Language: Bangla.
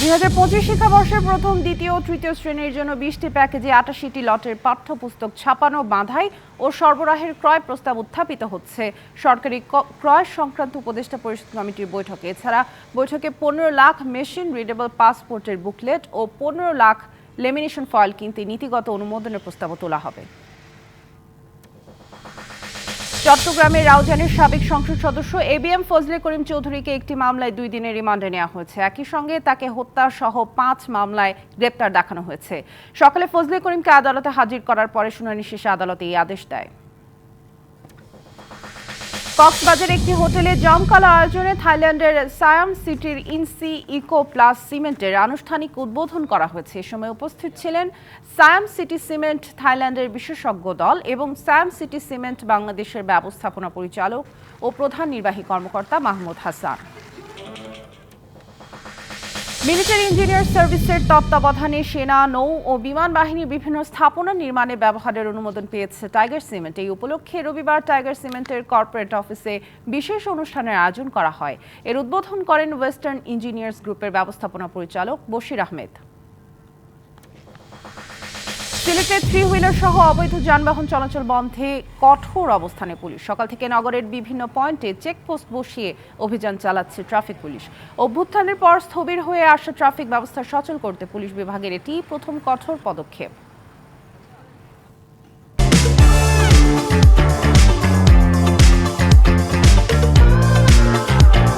দুই হাজার পঁচিশ শিক্ষাবর্ষের প্রথম, দ্বিতীয় ও তৃতীয় শ্রেণির জন্য বিশটি প্যাকেজে আটাশিটি লটের পাঠ্যপুস্তক ছাপানো, বাঁধাই ও সরবরাহের ক্রয় প্রস্তাব উত্থাপিত হচ্ছে। সরকারি ক্রয় সংক্রান্ত উপদেষ্টা পরিষদ কমিটির বৈঠকে। এছাড়া বৈঠকে পনেরো লাখ মেশিন, রিডেবল পাসপোর্টের বুকলেট ও পনেরো লাখ লেমিনেশন ফয়েল কিনতে নীতিগত অনুমোদনের প্রস্তাবও তোলা হবে। চট্টগ্রামের রাউজানের সাবেক সংসদ সদস্য এবিএম ফজলে করিম চৌধুরীকে একটি মামলায় দুই দিনের রিমান্ডে নেওয়া হয়েছে। একই সঙ্গে তাকে হত্যা সহ পাঁচ মামলায় গ্রেপ্তার দেখানো হয়েছে। সকালে ফজলে করিমকে আদালতে হাজির করার পরে শুনানি শেষে আদালত এই আদেশ দেয়। কক্সবাজার একটি হোটেলে জমকালো আয়োজনে থাইল্যান্ডের সায়াম সিটির ইনসি ইকো প্লাস সিমেন্টের আনুষ্ঠানিক উদ্বোধন করা হয়েছে। এ সময় উপস্থিত ছিলেন সায়াম সিটি সিমেন্ট থাইল্যান্ডের বিশেষজ্ঞ দল এবং সায়াম সিটি সিমেন্ট বাংলাদেশের ব্যবস্থাপনা পরিচালক ও প্রধান নির্বাহী কর্মকর্তা মাহমুদ হাসান। মিলিটারি ইঞ্জিনিয়ার সার্ভিসের তত্ত্বাবধানে সেনা, নৌ ও বিমান বাহিনী বিভিন্ন স্থাপনা নির্মাণে ব্যবহারের অনুমোদন পেয়েছে টাইগার সিমেন্ট। এই উপলক্ষে রবিবার টাইগার সিমেন্টের কর্পোরেট অফিসে বিশেষ অনুষ্ঠানের আয়োজন করা হয়। এর উদ্বোধন করেন ওয়েস্টার্ন ইঞ্জিনিয়ার্স গ্রুপের ব্যবস্থাপনা পরিচালক বশির আহমেদ। সিলেটে থ্রি হুইলার সহ অবৈধ যানবাহন চলাচল বন্ধে কঠোর অবস্থানে পুলিশ। সকাল থেকে নগরের বিভিন্ন পয়েন্টে চেকপোস্ট বসিয়ে অভিযান চালাচ্ছে ট্রাফিক পুলিশ। অভ্যুত্থানের পর স্থবির হয়ে আসা ট্রাফিক ব্যবস্থা সচল করতে পুলিশ বিভাগের এটি প্রথম কঠোর পদক্ষেপ।